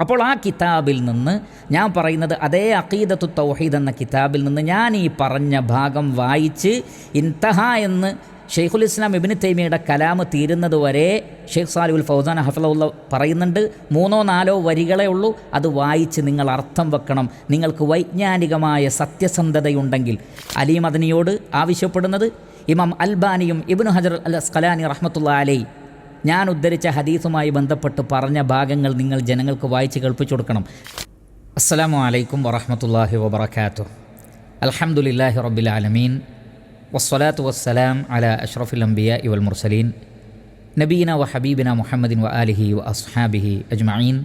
അപ്പോൾ ആ കിതാബിൽ നിന്ന് ഞാൻ പറയുന്നത് അതേ അഖീദത്തു തൗഹീദ് എന്ന കിതാബിൽ നിന്ന് ഞാൻ ഈ പറഞ്ഞ ഭാഗം വായിച്ച് ഇൻതഹ എന്ന് ഷെയ്ഖുൽ ഇസ്ലാം ഇബിന് തൈമിയുടെ കലാമ് തീരുന്നത് വരെ ഷെയ്ഖ് സാലിഉൽ ഫൗസാൻ ഹഫലുള്ള പറയുന്നുണ്ട് മൂന്നോ നാലോ വരികളേ ഉള്ളൂ അത് വായിച്ച് നിങ്ങൾ അർത്ഥം വെക്കണം. നിങ്ങൾക്ക് വൈജ്ഞാനികമായ സത്യസന്ധതയുണ്ടെങ്കിൽ അലി മദനിയോട് ആവശ്യപ്പെടുന്നത്. ഇമാം അൽബാനിയും ഇബ്നു ഹജർ അൽ അസ്കലാനി റഹ്മത്തുള്ള അലൈ ഞാൻ ഉദ്ധരിച്ച ഹദീസുമായി ബന്ധപ്പെട്ട് പറഞ്ഞ ഭാഗങ്ങൾ നിങ്ങൾ ജനങ്ങൾക്ക് വായിച്ച് കേൾപ്പിച്ചു കൊടുക്കണം. അസ്സലാമു അലൈക്കും വറഹമത്തല്ലാഹി വബർക്കാത്തു അലഹമുല്ലാഹി റബ്ബിൽ ആലമീൻ. വസ്സലാത്തു വസ്സലാം അല അഷ്റഫുൽ അംബിയ ഇവൽ മുർസലീൻ. നബീന വ ഹബീബിന മുഹമ്മദിൻ വ ആലിഹി വ അസ്ഹാബിഹി അജ്മീൻ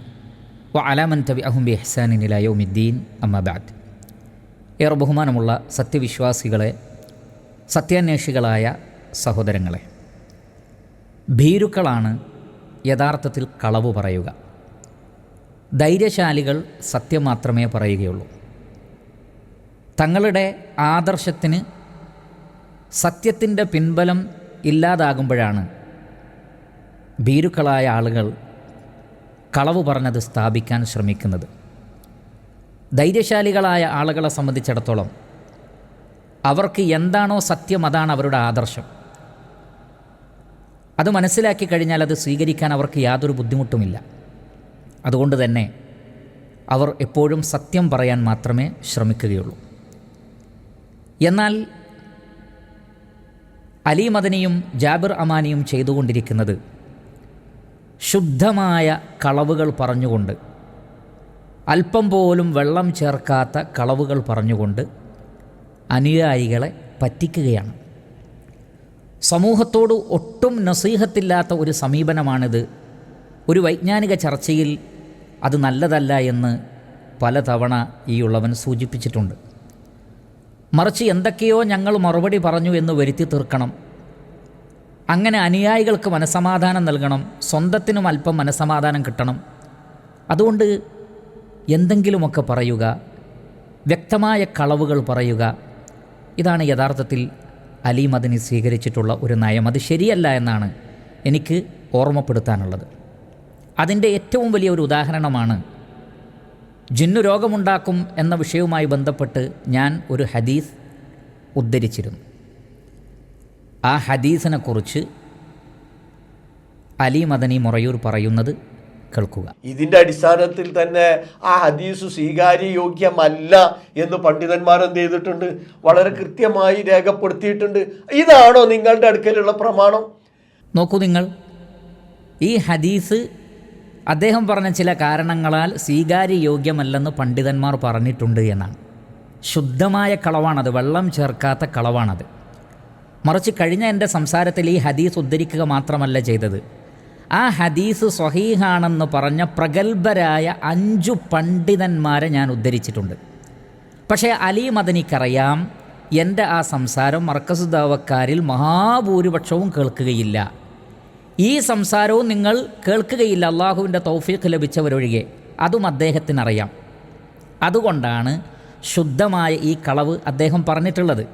വ അലാമൻ തബി അഹും ബി ഇഹ്സാനിൻ ഇലാ യൗമിദ്ദീൻ. അമ്മബാദ് ഏറെ ബഹുമാനമുള്ള സത്യവിശ്വാസികളെ സത്യാന്വേഷികളായ സഹോദരങ്ങളെ ഭീരുക്കളാണ് യഥാർത്ഥത്തിൽ കളവ് പറയുക. ധൈര്യശാലികൾ സത്യം മാത്രമേ പറയുകയുള്ളൂ. തങ്ങളുടെ ആദർശത്തിന് സത്യത്തിന്റെ പിൻബലം ഇല്ലാതാകുമ്പോഴാണ് ഭീരുക്കളായ ആളുകൾ കളവ് പറഞ്ഞത് സ്ഥാപിക്കാൻ ശ്രമിക്കുന്നത്. ധൈര്യശാലികളായ ആളുകളെ സംബന്ധിച്ചിടത്തോളം അവർക്ക് എന്താണോ സത്യം അതാണ് അവരുടെ ആദർശം. അത് മനസ്സിലാക്കി കഴിഞ്ഞാൽ അത് സ്വീകരിക്കാൻ അവർക്ക് യാതൊരു ബുദ്ധിമുട്ടുമില്ല. അതുകൊണ്ട് തന്നെ അവർ എപ്പോഴും സത്യം പറയാൻ മാത്രമേ ശ്രമിക്കുകയുള്ളൂ. എന്നാൽ അലി മദനിയും ജാബിർ അമാനിയും ചെയ്തുകൊണ്ടിരിക്കുന്നത് ശുദ്ധമായ കളവുകൾ പറഞ്ഞുകൊണ്ട് അല്പം പോലും വെള്ളം ചേർക്കാത്ത കളവുകൾ പറഞ്ഞുകൊണ്ട് അനുയായികളെ പറ്റിക്കുകയാണ്. സമൂഹത്തോട് ഒട്ടും നസീഹത്തില്ലാത്ത ഒരു സമീപനമാണിത്. ഒരു വൈജ്ഞാനിക ചർച്ചയിൽ അത് നല്ലതല്ല എന്ന് പലതവണ ഈ ഉള്ളവൻ സൂചിപ്പിച്ചിട്ടുണ്ട്. മറിച്ച് എന്തൊക്കെയോ ഞങ്ങൾ മറുപടി പറഞ്ഞു എന്ന് വരുത്തി തീർക്കണം. അങ്ങനെ അനുയായികൾക്ക് മനസമാധാനം നൽകണം സ്വന്തത്തിനും അല്പം മനസമാധാനം കിട്ടണം. അതുകൊണ്ട് എന്തെങ്കിലുമൊക്കെ പറയുക വ്യക്തമായ കളവുകൾ പറയുക ഇതാണ് യഥാർത്ഥത്തിൽ അലി മദനി സ്വീകരിച്ചിട്ടുള്ള ഒരു നയം. അത് ശരിയല്ല എന്നാണ് എനിക്ക് ഓർമ്മപ്പെടുത്താനുള്ളത്. അതിന്റെ ഏറ്റവും വലിയ ഒരു ഉദാഹരണമാണ് ജിന്നു രോഗമുണ്ടാക്കും എന്ന വിഷയവുമായി ബന്ധപ്പെട്ട് ഞാൻ ഒരു ഹദീസ് ഉദ്ധരിച്ചിരുന്നു. ആ ഹദീസിനെക്കുറിച്ച് അലി മദനി മുറയൂർ പറയുന്നത് കേൾക്കുക. ഇതിന്റെ അടിസ്ഥാനത്തിൽ തന്നെ ആ ഹദീസ് സ്വീകാര്യയോഗ്യമല്ല എന്ന് പണ്ഡിതന്മാർ എന്ത് ചെയ്തിട്ടുണ്ട്? വളരെ കൃത്യമായി രേഖപ്പെടുത്തിയിട്ടുണ്ട്. ഇതാണോ നിങ്ങളുടെ അടുക്കലുള്ള പ്രമാണം? നോക്കൂ നിങ്ങൾ. ഈ ഹദീസ് അദ്ദേഹം പറഞ്ഞ ചില കാരണങ്ങളാൽ സ്വീകാര്യയോഗ്യമല്ലെന്ന് പണ്ഡിതന്മാർ പറഞ്ഞിട്ടുണ്ട് എന്നാണ്. ശുദ്ധമായ കളവാണത് വെള്ളം ചേർക്കാത്ത കളവാണത്. മറിച്ച് കഴിഞ്ഞ എന്റെ സംസാരത്തിൽ ഈ ഹദീസ് ഉദ്ധരിക്കുക മാത്രമല്ല ചെയ്തത്. ആ ഹദീസ് സ്വഹീഹാണെന്ന് പറഞ്ഞ പ്രഗത്ഭരായ അഞ്ചു പണ്ഡിതന്മാരെ ഞാൻ ഉദ്ധരിച്ചിട്ടുണ്ട്. പക്ഷേ അലി മദനിക്കറിയാം എന്റെ ആ സംസാരം മർക്കസുദാവക്കാരിൽ മഹാഭൂരിപക്ഷവും കേൾക്കുകയില്ല. ഈ സംസാരവും നിങ്ങൾ കേൾക്കുകയില്ല അള്ളാഹുവിന്റെ തൗഫീഖ് ലഭിച്ചവരൊഴികെ. അതും അദ്ദേഹത്തിനറിയാം. അതുകൊണ്ടാണ് ശുദ്ധമായ ഈ കളവ് അദ്ദേഹം പറഞ്ഞിട്ടുള്ളത്.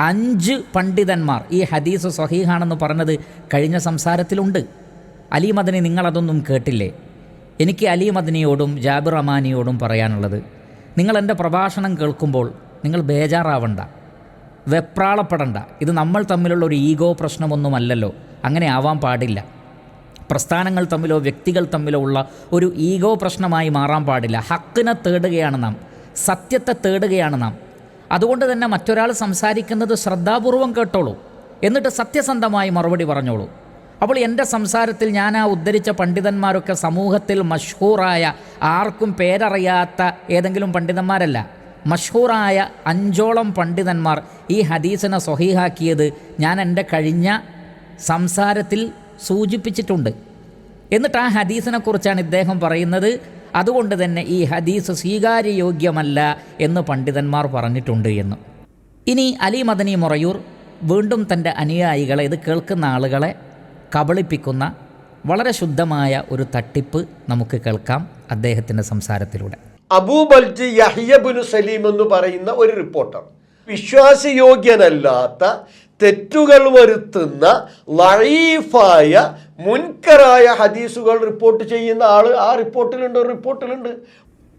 അഞ്ച് പണ്ഡിതന്മാർ ഈ ഹദീസ് സ്വഹീഹാണെന്ന് പറഞ്ഞത് കഴിഞ്ഞ സംസാരത്തിലുണ്ട്. അലി മദനി നിങ്ങളതൊന്നും കേട്ടില്ലേ? എനിക്ക് അലി മദനിയോടും ജാബിർ അമാനിയോടും പറയാനുള്ളത് നിങ്ങൾ എന്റെ പ്രഭാഷണം കേൾക്കുമ്പോൾ നിങ്ങൾ ബേജാറാവണ്ട വെപ്രാളപ്പെടണ്ട. ഇത് നമ്മൾ തമ്മിലുള്ള ഒരു ഈഗോ പ്രശ്നമൊന്നുമല്ലല്ലോ അങ്ങനെ ആവാൻ പാടില്ല. പ്രസ്ഥാനങ്ങൾ തമ്മിലോ വ്യക്തികൾ തമ്മിലോ ഉള്ള ഒരു ഈഗോ പ്രശ്നമായി മാറാൻ പാടില്ല. ഹക്കിനെ തേടുകയാണ് നാം സത്യത്തെ തേടുകയാണ് നാം. അതുകൊണ്ട് തന്നെ മറ്റൊരാൾ സംസാരിക്കുന്നത് ശ്രദ്ധാപൂർവം കേട്ടോളൂ എന്നിട്ട് സത്യസന്ധമായി മറുപടി പറഞ്ഞോളൂ. അപ്പോൾ എന്റെ സംസാരത്തിൽ ഞാൻ ആ ഉദ്ധരിച്ച പണ്ഡിതന്മാരൊക്കെ സമൂഹത്തിൽ മഷ്ഹൂറായ ആർക്കും പേരറിയാത്ത ഏതെങ്കിലും പണ്ഡിതന്മാരല്ല. മഷ്ഹൂറായ അഞ്ചോളം പണ്ഡിതന്മാർ ഈ ഹദീസിനെ സ്വഹീഹാക്കിയത് ഞാൻ എന്റെ കഴിഞ്ഞ സംസാരത്തിൽ സൂചിപ്പിച്ചിട്ടുണ്ട്. എന്നിട്ട് ആ ഹദീസിനെക്കുറിച്ചാണ് ഇദ്ദേഹം പറയുന്നത്. അതുകൊണ്ട് തന്നെ ഈ ഹദീസ് സ്വീകാര്യയോഗ്യമല്ല എന്ന് പണ്ഡിതന്മാർ പറഞ്ഞിട്ടുണ്ട് എന്ന്. ഇനി അലി മദനി മുറയൂർ വീണ്ടും തന്റെ അനുയായികളെ ഇത് കേൾക്കുന്ന ആളുകളെ കബളിപ്പിക്കുന്ന വളരെ ശുദ്ധമായ ഒരു തട്ടിപ്പ് നമുക്ക് കേൾക്കാം അദ്ദേഹത്തിന്റെ സംസാരത്തിലൂടെ. അബൂബൽജ് യഹ്യബുനു സലീം എന്ന് പറയുന്ന ഒരു റിപ്പോർട്ടർ. വിശ്വാസയോഗ്യനല്ലാത്ത തെറ്റുകൾ വരുത്തുന്ന ലൈഫായ മുൻകറായ ഹദീസുകൾ റിപ്പോർട്ട് ചെയ്യുന്ന ആൾ ആ റിപ്പോർട്ടിലുണ്ട് ഒരു റിപ്പോർട്ടിലുണ്ട്.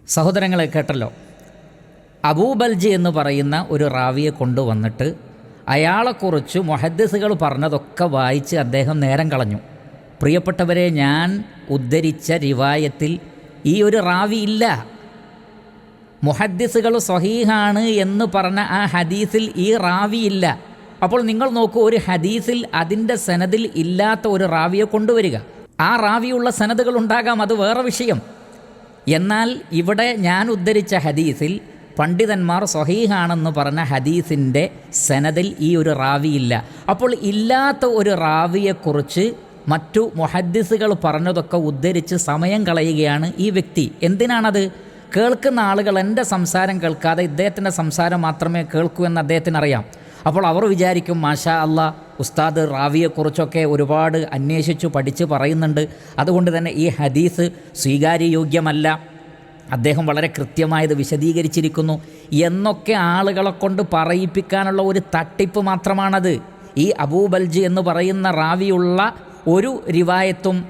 സഹോദരങ്ങളെ കേട്ടല്ലോ. അബൂബൽജി എന്ന് പറയുന്ന ഒരു റാവിയെ കൊണ്ടുവന്നിട്ട് അയാളെക്കുറിച്ച് മൊഹദ്സുകൾ പറഞ്ഞതൊക്കെ വായിച്ച് അദ്ദേഹം നേരം കളഞ്ഞു. പ്രിയപ്പെട്ടവരെ ഞാൻ ഉദ്ധരിച്ച റിവായത്തിൽ ഈ ഒരു റാവി ഇല്ല. മുഹദ്ദിസുകൾ സ്വഹീഹാണ് എന്ന് പറഞ്ഞ ആ ഹദീസിൽ ഈ റാവി ഇല്ല. അപ്പോൾ നിങ്ങൾ നോക്കൂ ഒരു ഹദീസിൽ അതിന്റെ സനദിൽ ഇല്ലാത്ത ഒരു റാവിയെ കൊണ്ടുവരിക. ആ റാവിയുള്ള സനദുകൾ ഉണ്ടാകാം അത് വേറെ വിഷയം. എന്നാൽ ഇവിടെ ഞാൻ ഉദ്ധരിച്ച ഹദീസിൽ പണ്ഡിതന്മാർ സ്വഹീഹാണെന്ന് പറഞ്ഞ ഹദീസിന്റെ സനദിൽ ഈ ഒരു റാവിയില്ല. അപ്പോൾ ഇല്ലാത്ത ഒരു റാവിയെക്കുറിച്ച് മറ്റു മുഹദ്ദിസുകൾ പറഞ്ഞതൊക്കെ ഉദ്ധരിച്ച് സമയം കളയുകയാണ് ഈ വ്യക്തി. എന്തിനാണത്? കേൾക്കുന്ന ആളുകൾ എന്റെ സംസാരം കേൾക്കാതെ ഇദ്ദേഹത്തിന്റെ സംസാരം മാത്രമേ കേൾക്കൂ എന്ന് അദ്ദേഹത്തിന് അറിയാം അപ്പോൾ അവർ വിചാരിക്കും മാഷാ അല്ല ഉസ്താദ് റാവിയെക്കുറിച്ചൊക്കെ ഒരുപാട് അന്വേഷിച്ചു പഠിച്ച് പറയുന്നുണ്ട്. അതുകൊണ്ട് തന്നെ ഈ ഹദീസ് സ്വീകാര്യയോഗ്യമല്ല. അദ്ദേഹം വളരെ കൃത്യമായത് വിശദീകരിച്ചിരിക്കുന്നു. എന്നൊക്കെ ആളുകളെ കൊണ്ട് പറയിപ്പിക്കാനുള്ള ഒരു തട്ടിപ്പ് മാത്രമാണത്. ഈ അബൂബൽജി എന്ന് പറയുന്ന റാവിയുള്ള ഒരു റിവായത്തും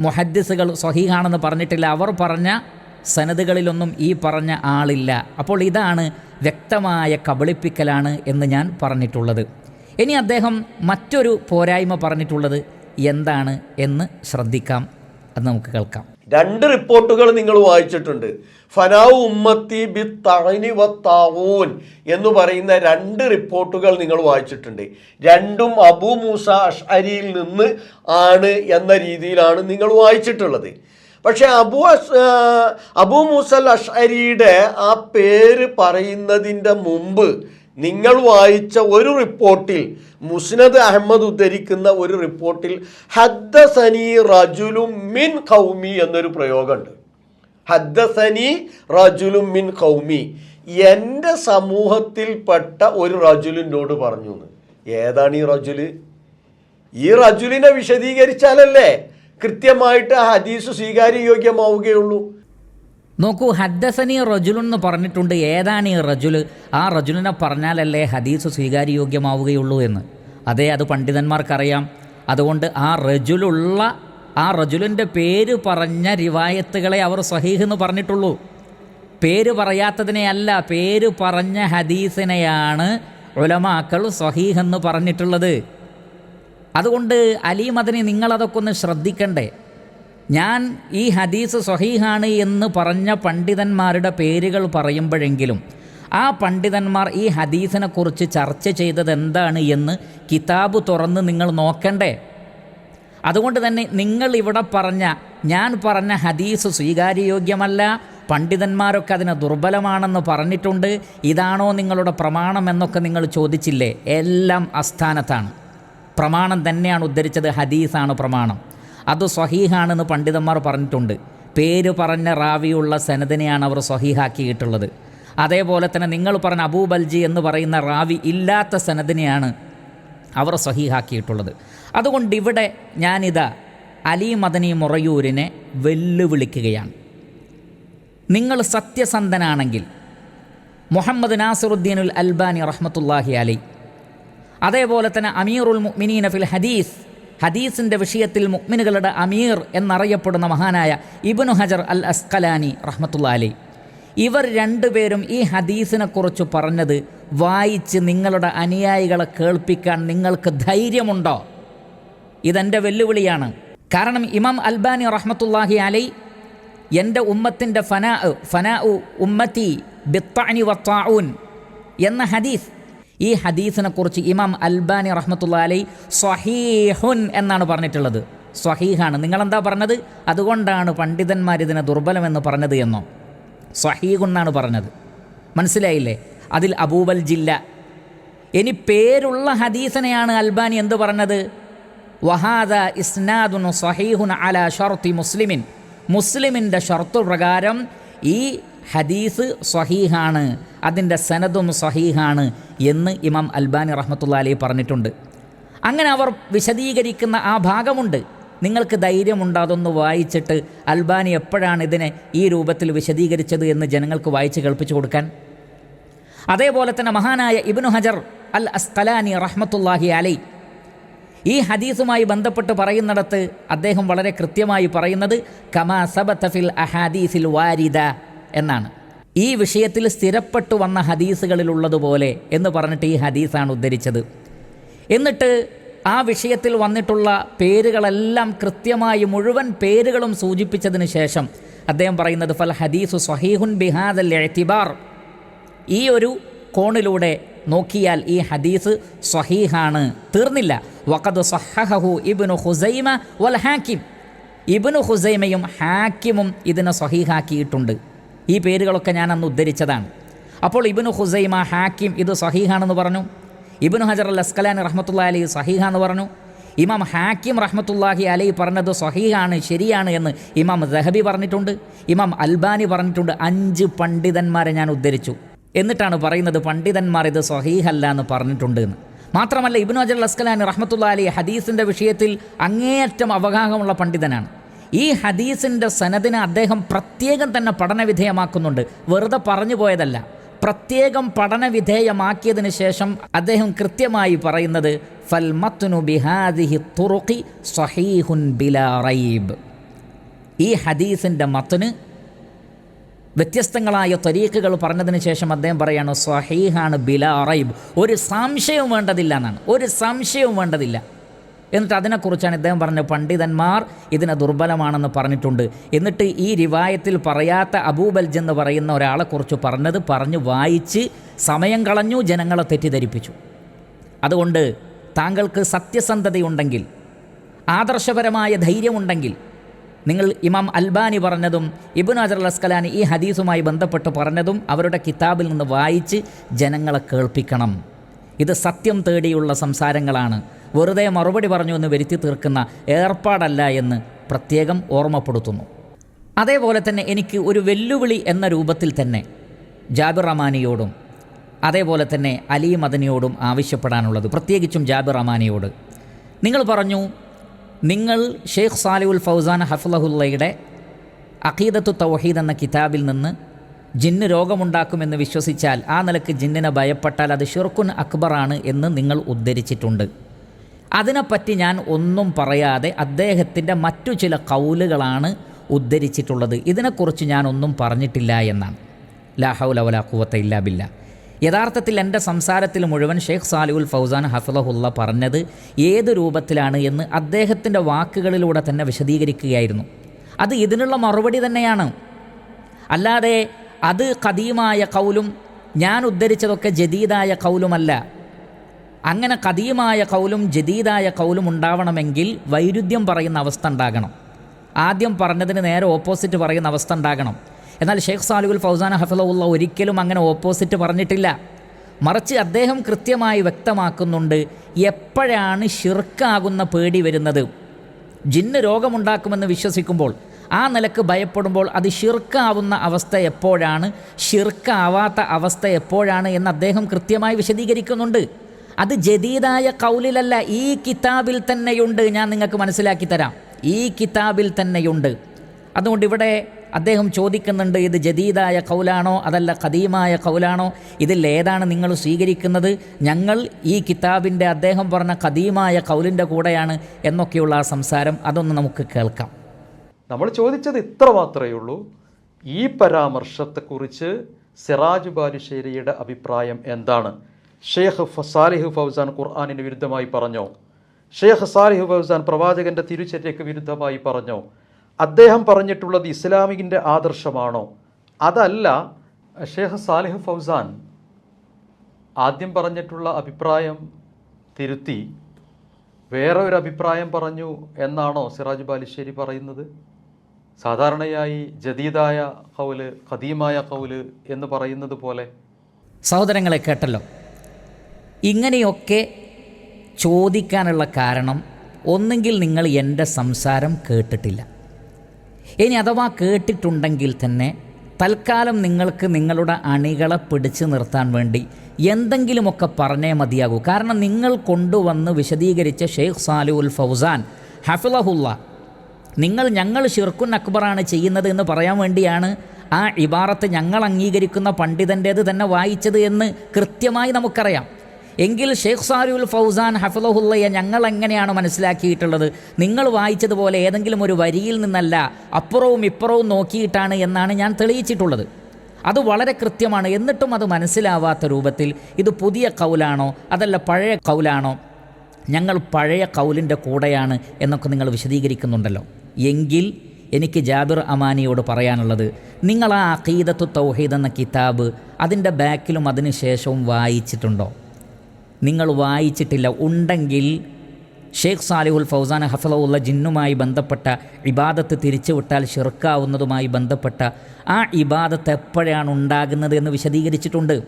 മുഹദ്ദിസുകൾ സ്വഹീഹാണെന്ന് പറഞ്ഞിട്ടില്ല. അവർ പറഞ്ഞ സനദുകളിലൊന്നും ഈ പറഞ്ഞ ആളില്ല. അപ്പോൾ ഇതാണ് വ്യക്തമായ കബളിപ്പിക്കലാണ് എന്ന് ഞാൻ പറഞ്ഞിട്ടുള്ളത്. ഇനി അദ്ദേഹം മറ്റൊരു പോരായ്മ പറഞ്ഞിട്ടുള്ളത് എന്താണ് എന്ന് ശ്രദ്ധിക്കാം. അത് നമുക്ക് കേൾക്കാം. രണ്ട് റിപ്പോർട്ടുകൾ നിങ്ങൾ വായിച്ചിട്ടുണ്ട്. ഫനാവ് ഉമ്മത്തി ബി തഅനി വത്താവൂൻ എന്ന് പറയുന്ന രണ്ട് റിപ്പോർട്ടുകൾ നിങ്ങൾ വായിച്ചിട്ടുണ്ട്. രണ്ടും അബു മൂസ അഷ്അരിയിൽ നിന്ന് ആണ് എന്ന രീതിയിലാണ് നിങ്ങൾ വായിച്ചിട്ടുള്ളത്. പക്ഷേ അബു അബൂ മൂസൽ അഷ്അരിയുടെ ആ പേര് പറയുന്നതിന്റെ മുമ്പ് നിങ്ങൾ വായിച്ച ഒരു റിപ്പോർട്ടിൽ മുസ്നദ് അഹമ്മദ് ഉദ്ധരിക്കുന്ന ഒരു റിപ്പോർട്ടിൽ ഹദ്ദസനി റജുലും മിൻ ഖൗമി എന്നൊരു പ്രയോഗമുണ്ട്. ഹദ്ദസനി റജുലും മിൻ ഖൗമി. എന്റെ സമൂഹത്തിൽപ്പെട്ട ഒരു റജുലിനോട് പറഞ്ഞു ഏതാണ് ഈ റജുൽ ഈ റജുലിനെ വിശദീകരിച്ചാലല്ലേ കൃത്യമായിട്ട് ഹദീസ് സ്വീകാര്യയോഗ്യമാവുകയുള്ളൂ. നോക്കൂ ഹദ്ദസനി റജുലുൻ എന്ന് പറഞ്ഞിട്ടുണ്ട്. ഏതാണ് ഈ റജുൽ ആ റജുലിനെ പറഞ്ഞാലല്ലേ ഹദീസ് സ്വീകാര്യയോഗ്യമാവുകയുള്ളൂ എന്ന്. അതെ അത് പണ്ഡിതന്മാർക്കറിയാം. അതുകൊണ്ട് ആ റജുലുള്ള ആ റജുലിന്റെ പേര് പറഞ്ഞ റിവായത്തുകളെ അവർ സഹീഹ് എന്ന് പറഞ്ഞിട്ടുള്ളൂ. പേര് പറയാത്തതിനെയല്ല പേര് പറഞ്ഞ ഹദീസിനെയാണ് ഉലമാക്കൾ സഹീഹ് എന്ന് പറഞ്ഞിട്ടുള്ളത്. അതുകൊണ്ട് അലി നിങ്ങളതൊക്കെ ഒന്ന് ശ്രദ്ധിക്കണ്ടേ? ഞാൻ ഈ ഹദീസ് സ്വഹീഹാണ് എന്ന് പറഞ്ഞ പണ്ഡിതന്മാരുടെ പേരുകൾ പറയുമ്പോഴെങ്കിലും ആ പണ്ഡിതന്മാർ ഈ ഹദീസിനെക്കുറിച്ച് ചർച്ച ചെയ്തത് എന്താണ് എന്ന് കിതാബ് തുറന്ന് നിങ്ങൾ നോക്കണ്ടേ? അതുകൊണ്ട് തന്നെ നിങ്ങൾ ഇവിടെ പറഞ്ഞ ഞാൻ പറഞ്ഞ ഹദീസ് സ്വീകാര്യയോഗ്യമല്ല പണ്ഡിതന്മാരൊക്കെ അതിന് ദുർബലമാണെന്ന് പറഞ്ഞിട്ടുണ്ട് ഇതാണോ നിങ്ങളുടെ പ്രമാണം എന്നൊക്കെ നിങ്ങൾ ചോദിച്ചില്ലേ? എല്ലാം അസ്ഥാനത്താണ് പ്രമാണം തന്നെയാണ് ഉദ്ധരിച്ചത് ഹദീസാണ് പ്രമാണം. അത് സ്വഹീഹാണെന്ന് പണ്ഡിതന്മാർ പറഞ്ഞിട്ടുണ്ട്. പേര് പറഞ്ഞ റാവിയുള്ള സനദിനെയാണ് അവർ സ്വഹീഹാക്കിയിട്ടുള്ളത്. അതേപോലെ തന്നെ നിങ്ങൾ പറഞ്ഞ അബൂബൽജി എന്ന് പറയുന്ന റാവി ഇല്ലാത്ത സനദിനെയാണ് അവർ സ്വഹീഹാക്കിയിട്ടുള്ളത്. അതുകൊണ്ട് ഇവിടെ ഞാനിതാ അലി മദനി മുറയൂരിനെ വെല്ലുവിളിക്കുകയാണ്. നിങ്ങൾ സത്യസന്ധനാണെങ്കിൽ മുഹമ്മദ് നാസിറുദ്ദീനുൽ അൽബാനി റഹ്മത്തുല്ലാഹി അലി. അതേപോലെ തന്നെ അമീറുൽ മുഅ്മിനീന ഫിൽ ഹദീസ് ഹദീസിന്റെ വിഷയത്തിൽ മുക്മിനുകളുടെ അമീർ എന്നറിയപ്പെടുന്ന മഹാനായ ഇബ്നു ഹജർ അൽ അസ്കലാനി റഹ്മത്തുള്ള അലി ഇവർ രണ്ടുപേരും ഈ ഹദീസിനെക്കുറിച്ച് പറഞ്ഞത് വായിച്ച് നിങ്ങളുടെ അനുയായികളെ കേൾപ്പിക്കാൻ നിങ്ങൾക്ക് ധൈര്യമുണ്ടോ? ഇതെന്റെ വെല്ലുവിളിയാണ്. കാരണം ഇമാം അൽബാനി റഹ്മത്തുല്ലാഹി അലൈ എന്റെ ഉമ്മത്തിന്റെ ഫനാ ഫനാ ഉമ്മത്തി ബിത്താനി വത്താഊൻ എന്ന ഹദീസ് ഈ ഹദീസിനെ കുറിച്ച് ഇമാം അൽബാനി റഹ്മത്തുള്ള അലൈ സ്വഹീഹുൻ എന്നാണ് പറഞ്ഞിട്ടുള്ളത്. സ്വഹീഹാണ്. നിങ്ങളെന്താ പറഞ്ഞത്? അതുകൊണ്ടാണ് പണ്ഡിതന്മാർ ഇതിനെ ദുർബലമെന്ന് പറഞ്ഞത് എന്നോ? സ്വഹീഹുൻ എന്നാണ് പറഞ്ഞത്. മനസ്സിലായില്ലേ? അതിൽ അബൂബൽ ജില്ല. ഇനി പേരുള്ള ഹദീസിനെയാണ് അൽബാനി എന്ത് പറഞ്ഞത്? വഹാദ ഇസ്നാദുൻ സ്വഹീഹുൻ അല ഷർത്തി മുസ്ലിമിൻ. മുസ്ലിമിന്റെ ഷർത്തു പ്രകാരം ഈ ഹദീസ് സ്വഹീഹാണ്. അതിന്റെ സനദും സഹീഹാണ് എന്ന് ഇമാം അൽബാനി റഹ്മത്തുള്ള അലി പറഞ്ഞിട്ടുണ്ട്. അങ്ങനെ അവർ വിശദീകരിക്കുന്ന ആ ഭാഗമുണ്ട്. നിങ്ങൾക്ക് ധൈര്യമുണ്ട് അതൊന്ന് വായിച്ചിട്ട് അൽബാനി എപ്പോഴാണ് ഇതിനെ ഈ രൂപത്തിൽ വിശദീകരിച്ചത് എന്ന് ജനങ്ങൾക്ക് വായിച്ച് കേൾപ്പിച്ചു കൊടുക്കാൻ? അതേപോലെ തന്നെ മഹാനായ ഇബ്നു ഹജർ അൽ അസ്കലാനി റഹ്മത്തുല്ലാഹി അലൈ ഈ ഹദീസുമായി ബന്ധപ്പെട്ട് പറയുന്നിടത്ത് അദ്ദേഹം വളരെ കൃത്യമായി പറയുന്നത് കമാ സബത്തഫിൽ അഹാദീസിൽ വാരിദ എന്നാണ്. ഈ വിഷയത്തിൽ സ്ഥിരപ്പെട്ടു വന്ന ഹദീസുകളിലുള്ളതുപോലെ എന്ന് പറഞ്ഞിട്ട് ഈ ഹദീസാണ് ഉദ്ധരിച്ചത്. എന്നിട്ട് ആ വിഷയത്തിൽ വന്നിട്ടുള്ള പേരുകളെല്ലാം കൃത്യമായി മുഴുവൻ പേരുകളും സൂചിപ്പിച്ചതിന് ശേഷം അദ്ദേഹം പറയുന്നത് ഫൽ ഹദീസു സഹീഹുൻ ബിഹാദൽ എത്തിബാർ ഈ ഒരു കോണിലൂടെ നോക്കിയാൽ ഈ ഹദീസ് സഹീഹാണ് തീർന്നില്ല. വഖദ് സഹഹു ഇബ്നു ഹുസൈമ വൽ ഹാക്കിം. ഇബ്നു ഹുസൈമയും ഹാക്കിമും ഇതിനെ സ്വഹീഹാക്കിയിട്ടുണ്ട്. ഈ പേരുകളൊക്കെ ഞാൻ അന്ന് ഉദ്ധരിച്ചതാണ്. അപ്പോൾ ഇബിനു ഹുസൈമ ഹാക്കിം ഇത് സഹീഹാണെന്ന് പറഞ്ഞു. ഇബിനു ഹജർ അൽ അസ്കലാൻ റഹ്മത്തുള്ള അലി സഹീഹാന്ന് പറഞ്ഞു. ഇമാം ഹാക്കിം റഹ്മത്തുല്ലാഹി അലൈ പറഞ്ഞത് സഹീഹാണ് ശരിയാണ് എന്ന് ഇമാം ദഹബി പറഞ്ഞിട്ടുണ്ട്. ഇമാം അൽബാനി പറഞ്ഞിട്ടുണ്ട്. അഞ്ച് പണ്ഡിതന്മാരെ ഞാൻ ഉദ്ധരിച്ചു. എന്നിട്ടാണ് പറയുന്നത് പണ്ഡിതന്മാർ ഇത് സഹീഹല്ല എന്ന് പറഞ്ഞിട്ടുണ്ട് എന്ന്. മാത്രമല്ല ഇബ്നു അൽ അസ്കലാൻ റഹ്മത്തുള്ള അലി ഹദീസിന്റെ വിഷയത്തിൽ അങ്ങേയറ്റം അവഗാഹമുള്ള പണ്ഡിതനാണ്. ഈ ഹദീസിന്റെ സനദിനെ അദ്ദേഹം പ്രത്യേകം തന്നെ പഠനവിധേയമാക്കുന്നുണ്ട്. വെറുതെ പറഞ്ഞു പോയതല്ല. പ്രത്യേകം പഠനവിധേയമാക്കിയതിന് ശേഷം അദ്ദേഹം കൃത്യമായി പറയുന്നത് ഫൽ മത്നു ബിഹാദിഹി തുറുഖി സഹീഹുൻ ബിലാ റൈബ്. ഈ ഹദീസിന്റെ മത്തിന് വ്യത്യസ്തങ്ങളായ തരീഖുകൾ പറഞ്ഞതിന് ശേഷം അദ്ദേഹം പറയാണ് സ്വഹീഹാണ് ബിലാ റൈബ്. ഒരു സംശയവും വേണ്ടതില്ല എന്നാണ്. ഒരു സംശയവും വേണ്ടതില്ല. എന്നിട്ട് അതിനെക്കുറിച്ചാണ് ഇദ്ദേഹം പറഞ്ഞത്. പണ്ഡിതന്മാർ ഇതിനെ ദുർബലമാണെന്ന് പറഞ്ഞിട്ടുണ്ട്. എന്നിട്ട് ഈ റിവായത്തിൽ പറയാത്ത അബൂബൽജ് എന്ന് പറയുന്ന ഒരാളെക്കുറിച്ച് പറഞ്ഞത് പറഞ്ഞു വായിച്ച് സമയം കളഞ്ഞു ജനങ്ങളെ തെറ്റിദ്ധരിപ്പിച്ചു. അതുകൊണ്ട് താങ്കൾക്ക് സത്യസന്ധതയുണ്ടെങ്കിൽ ആദർശപരമായ ധൈര്യമുണ്ടെങ്കിൽ നിങ്ങൾ ഇമാം അൽബാനി പറഞ്ഞതും ഇബുൻ അജർ അസ്കലാനി ഈ ഹദീസുമായി ബന്ധപ്പെട്ട് പറഞ്ഞതും അവരുടെ കിതാബിൽ നിന്ന് വായിച്ച് ജനങ്ങളെ കേൾപ്പിക്കണം. ഇത് സത്യം തേടിയുള്ള സംസാരങ്ങളാണ്. വെറുതെ മറുപടി പറഞ്ഞു എന്ന് വരുത്തി തീർക്കുന്ന ഏർപ്പാടല്ല എന്ന് പ്രത്യേകം ഓർമ്മപ്പെടുത്തുന്നു. അതേപോലെ തന്നെ എനിക്ക് ഒരു വെല്ലുവിളി എന്ന രൂപത്തിൽ തന്നെ ജാബിർ റഹ്മാനിയോടും അതേപോലെ തന്നെ അലി മദനിയോടും ആവശ്യപ്പെടാനുള്ളത്. പ്രത്യേകിച്ചും ജാബിർ റഹ്മാനിയോട്. നിങ്ങൾ പറഞ്ഞു നിങ്ങൾ ഷെയ്ഖ് സാലിഉൽ ഫൗസാൻ ഹഫ്ലഹുല്ലയുടെ അഖീദത്തു തൗഹീദ് എന്ന കിതാബിൽ നിന്ന് ജിന്ന് രോഗമുണ്ടാക്കുമെന്ന് വിശ്വസിച്ചാൽ ആ നിലയ്ക്ക് ജിന്നിനെ ഭയപ്പെട്ടാൽ അത് ഷിർക്കുൻ അക്ബറാണ് എന്ന് നിങ്ങൾ ഉദ്ധരിച്ചിട്ടുണ്ട്. അതിനെപ്പറ്റി ഞാൻ ഒന്നും പറയാതെ അദ്ദേഹത്തിന്റെ മറ്റു ചില കൗലുകളാണ് ഉദ്ധരിച്ചിട്ടുള്ളത്. ഇതിനെക്കുറിച്ച് ഞാൻ ഒന്നും പറഞ്ഞിട്ടില്ല എന്നാണ്. ലാഹൗല വലാ കൂവത്ത ഇല്ലാ ബില്ല. യഥാർത്ഥത്തിൽ എന്റെ സംസാരത്തിൽ മുഴുവൻ ഷെയ്ഖ് സാലിഉൽ ഫൗസാൻ ഹഫലഹുല്ല പറഞ്ഞത് ഏത് രൂപത്തിലാണ് എന്ന് അദ്ദേഹത്തിന്റെ വാക്കുകളിലൂടെ തന്നെ വിശദീകരിക്കുകയായിരുന്നു. അത് ഇതിനുള്ള മറുപടി തന്നെയാണ്. അല്ലാതെ അത് കദീമായ കൗലും ഞാൻ ഉദ്ധരിച്ചതൊക്കെ ജദീദായ കൗലുമല്ല. അങ്ങനെ കദീമായ കൗലും ജദീദായ കൗലും ഉണ്ടാവണമെങ്കിൽ വൈരുദ്ധ്യം പറയുന്ന അവസ്ഥ ഉണ്ടാകണം. ആദ്യം പറഞ്ഞതിന് നേരെ ഓപ്പോസിറ്റ് പറയുന്ന അവസ്ഥ ഉണ്ടാകണം. എന്നാൽ ഷെയ്ഖ് സാലുൽ ഫൗസാൻ ഹഫലുള്ള ഒരിക്കലും അങ്ങനെ ഓപ്പോസിറ്റ് പറഞ്ഞിട്ടില്ല. മറിച്ച് അദ്ദേഹം കൃത്യമായി വ്യക്തമാക്കുന്നുണ്ട് എപ്പോഴാണ് ഷിർക്കാകുന്ന പേടി വരുന്നത്. ജിന്ന് രോഗമുണ്ടാക്കുമെന്ന് വിശ്വസിക്കുമ്പോൾ ആ നിലയ്ക്ക് ഭയപ്പെടുമ്പോൾ അത് ഷിർക്കാവുന്ന അവസ്ഥ എപ്പോഴാണ്? ഷിർക്കാവാത്ത അവസ്ഥ എപ്പോഴാണ് എന്ന് അദ്ദേഹം കൃത്യമായി വിശദീകരിക്കുന്നുണ്ട്. അത് ജദീദായ കൗലിലല്ല ഈ കിതാബിൽ തന്നെയുണ്ട്. ഞാൻ നിങ്ങൾക്ക് മനസ്സിലാക്കി തരാം. ഈ കിതാബിൽ തന്നെയുണ്ട്. അതുകൊണ്ട് ഇവിടെ അദ്ദേഹം ചോദിക്കുന്നുണ്ട് ഇത് ജദീദായ കൗലാണോ അതല്ല കദീമായ കൗലാണോ? ഇതിൽ ഏതാണ് നിങ്ങൾ സ്വീകരിക്കുന്നത്? ഞങ്ങൾ ഈ കിതാബിന്റെ അദ്ദേഹം പറഞ്ഞ കദീമായ കൗലിന്റെ കൂടെയാണ് എന്നൊക്കെയുള്ള ആ സംസാരം അതൊന്ന് നമുക്ക് കേൾക്കാം. നമ്മൾ ചോദിച്ചത് ഇത്ര മാത്രമേ ഉള്ളൂ. ഈ പരാമർശത്തെക്കുറിച്ച് സിറാജ് ബാലുശ്ശേരിയുടെ അഭിപ്രായം എന്താണ്? ഷെയ്ഖ് ഫസാലിഹ് ഫൗസാൻ ഖുർആാനിന് വിരുദ്ധമായി പറഞ്ഞു. ഷെയ്ഖ് സാലിഹ് ഫൗസാൻ പ്രവാചകന്റെ തിരുചര്യയ്ക്ക് വിരുദ്ധമായി പറഞ്ഞു. അദ്ദേഹം പറഞ്ഞിട്ടുള്ളത് ഇസ്ലാമികിന്റെ ആദർശമാണോ? അതല്ല ഷെയ്ഖ് സാലിഹ് ഫൗസാൻ ആദ്യം പറഞ്ഞിട്ടുള്ള അഭിപ്രായം തിരുത്തി വേറെ ഒരു അഭിപ്രായം പറഞ്ഞു എന്നാണോ സിറാജ് ബാലുശ്ശേരി പറയുന്നത്? സാധാരണയായി ജദീദായ കൗൽ ഖദീമായ കൗൽ എന്ന് പറയുന്നത് പോലെ. സഹോദരങ്ങളെ കേട്ടല്ലോ. ഇങ്ങനെയൊക്കെ ചോദിക്കാനുള്ള കാരണം ഒന്നെങ്കിൽ നിങ്ങൾ എന്റെ സംസാരം കേട്ടിട്ടില്ല. ഇനി അഥവാ കേട്ടിട്ടുണ്ടെങ്കിൽ തന്നെ തൽക്കാലം നിങ്ങൾക്ക് നിങ്ങളുടെ അണികളെ പിടിച്ചു നിർത്താൻ വേണ്ടി എന്തെങ്കിലുമൊക്കെ പറഞ്ഞേ മതിയാകൂ. കാരണം നിങ്ങൾ കൊണ്ടുവന്ന് വിശദീകരിച്ച ഷെയ്ഖ് സാലുൽ ഫൗസാൻ ഹഫിളഹുല്ല നിങ്ങൾ ഞങ്ങൾ ഷിർക്കുൻ അക്ബറാണ് ചെയ്യുന്നത് എന്ന് പറയാൻ വേണ്ടിയാണ് ആ ഇബാറത്ത് ഞങ്ങൾ അംഗീകരിക്കുന്ന പണ്ഡിതന്റേത് തന്നെ വായിച്ചത് എന്ന് കൃത്യമായി നമുക്കറിയാം. എങ്കിൽ ഷെയ്ഖ് സാരുൽ ഫൗസാൻ ഹഫലഹുല്ലയെ ഞങ്ങൾ എങ്ങനെയാണ് മനസ്സിലാക്കിയിട്ടുള്ളത്? നിങ്ങൾ വായിച്ചതുപോലെ ഏതെങ്കിലും ഒരു വരിയിൽ നിന്നല്ല അപ്പുറവും ഇപ്പുറവും നോക്കിയിട്ടാണ് എന്നാണ് ഞാൻ തെളിയിച്ചിട്ടുള്ളത്. അത് വളരെ കൃത്യമാണ്. എന്നിട്ടും അത് മനസ്സിലാവാത്ത രൂപത്തിൽ ഇത് പുതിയ കൗലാണോ അതല്ല പഴയ കൗലാണോ? ഞങ്ങൾ പഴയ കൗലിന്റെ കൂടെയാണ് എന്നൊക്കെ നിങ്ങൾ വിശദീകരിക്കുന്നുണ്ടല്ലോ. എങ്കിൽ എനിക്ക് ജാബിർ അമാനിയോട് പറയാനുള്ളത് നിങ്ങൾ ആ അഖീദത്തു തൗഹീദ് എന്ന കിതാബ് അതിന്റെ ബാക്കിലും അതിന് ശേഷവും വായിച്ചിട്ടുണ്ടോ? നിങ്ങൾ വായിച്ചിട്ടില്ല. ഉണ്ടെങ്കിൽ ഷെയ്ഖ് സാലിഹുൽ ഫൗസാൻ ഹഫലുള്ള ജിന്നുമായി ബന്ധപ്പെട്ട ഇബാദത്ത് തിരിച്ചുവിട്ടാൽ ഷിർക്കാവുന്നതുമായി ബന്ധപ്പെട്ട ആ ഇബാദത്ത് എപ്പോഴാണ് ഉണ്ടാകുന്നത് എന്ന് വിശദീകരിച്ചിട്ടുണ്ട്.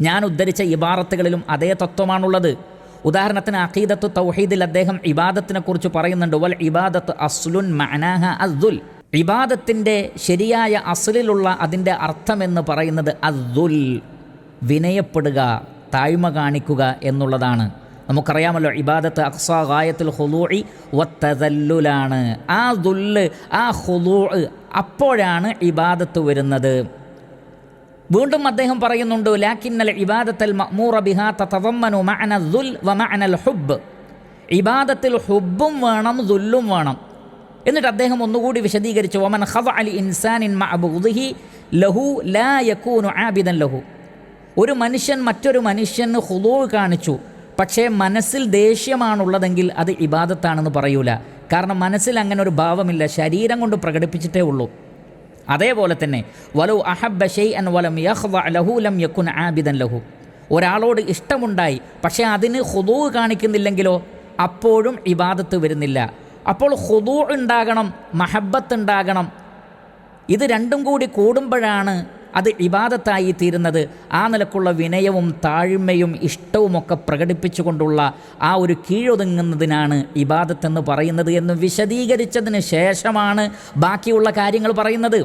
ഞാൻ ഉദ്ധരിച്ച ഇബാറത്തുകളിലും അതേ തത്വമാണുള്ളത്. ഉദാഹരണത്തിന് അഖീദത്ത് തൗഹീദിൽ അദ്ദേഹം ഇബാദത്തിനെക്കുറിച്ച് പറയുന്നുണ്ട്. വൽ ഇബാദത്ത് അസ്ലുൻ മനാഹ അസ്ദുൽ. ഇബാദത്തിന്റെ ശരിയായ അസ്ലിലുള്ള അതിന്റെ അർത്ഥമെന്ന് പറയുന്നത് അസ്ദുൽ. വിനയപ്പെടുക. താഴ്മ കാണിക്കുക എന്നുള്ളതാണ്. നമുക്കറിയാമല്ലോ ഇബാദത്ത് അക്സ ഗായത്തിൽ ഹുലൂഇ വത്തതല്ലുലാണ് ആ ദുല്ല് ആ ഹുലൂ അപ്പോഴാണ് ഇബാദത്ത് വരുന്നത്. വീണ്ടും അദ്ദേഹം പറയുന്നുണ്ട് ലാക്കിന്നൽ ഇബാദത്തൽ മഅ്മൂറ ബിഹാ മഅന വ മഅനൽ ഹുബ്. ഇബാദത്തിൽ ഹുബും വേണം ദുല്ലും വേണം. എന്നിട്ട് അദ്ദേഹം ഒന്നുകൂടി വിശദീകരിച്ചു ഒമൻ ഹവ അലി ഇൻസാനിൻ മഅബൂദിഹി ലഹു ലാ യകൂനു ആബിദൻ ലഹു. ഒരു മനുഷ്യൻ മറ്റൊരു മനുഷ്യന് ഹുദൂ കാണിച്ചു. പക്ഷേ മനസ്സിൽ ദേഷ്യമാണുള്ളതെങ്കിൽ അത് ഇബാദത്താണെന്ന് പറയൂല. കാരണം മനസ്സിൽ അങ്ങനെ ഒരു ഭാവമില്ല. ശരീരം കൊണ്ട് പ്രകടിപ്പിച്ചിട്ടേ ഉള്ളൂ. അതേപോലെ തന്നെ വലു അഹബ്ബ ഷെയ് വലം യഹ്വ ലഹു ലം യക്കുൻ ആബിദൻ ലഹു. ഒരാളോട് ഇഷ്ടമുണ്ടായി പക്ഷേ അതിന് ഹുദൂ കാണിക്കുന്നില്ലെങ്കിലോ? അപ്പോഴും ഇബാദത്ത് വരുന്നില്ല. അപ്പോൾ ഹുദൂ ഉണ്ടാകണം മഹബത്ത് ഉണ്ടാകണം. ഇത് രണ്ടും കൂടി കൂടുമ്പോഴാണ് അത് ഇബാദത്തായി തീരുന്നത് ആ നിലക്കുള്ള വിനയവും താഴ്മയും ഇഷ്ടവുമൊക്കെ പ്രകടിപ്പിച്ചുകൊണ്ടുള്ള ആ ഒരു കീഴൊതുങ്ങുന്നതിനാണ് ഇബാദത്ത് എന്ന് പറയുന്നത് എന്ന് വിശദീകരിച്ചതിന് ശേഷമാണ് ബാക്കിയുള്ള കാര്യങ്ങൾ പറയുന്നത്.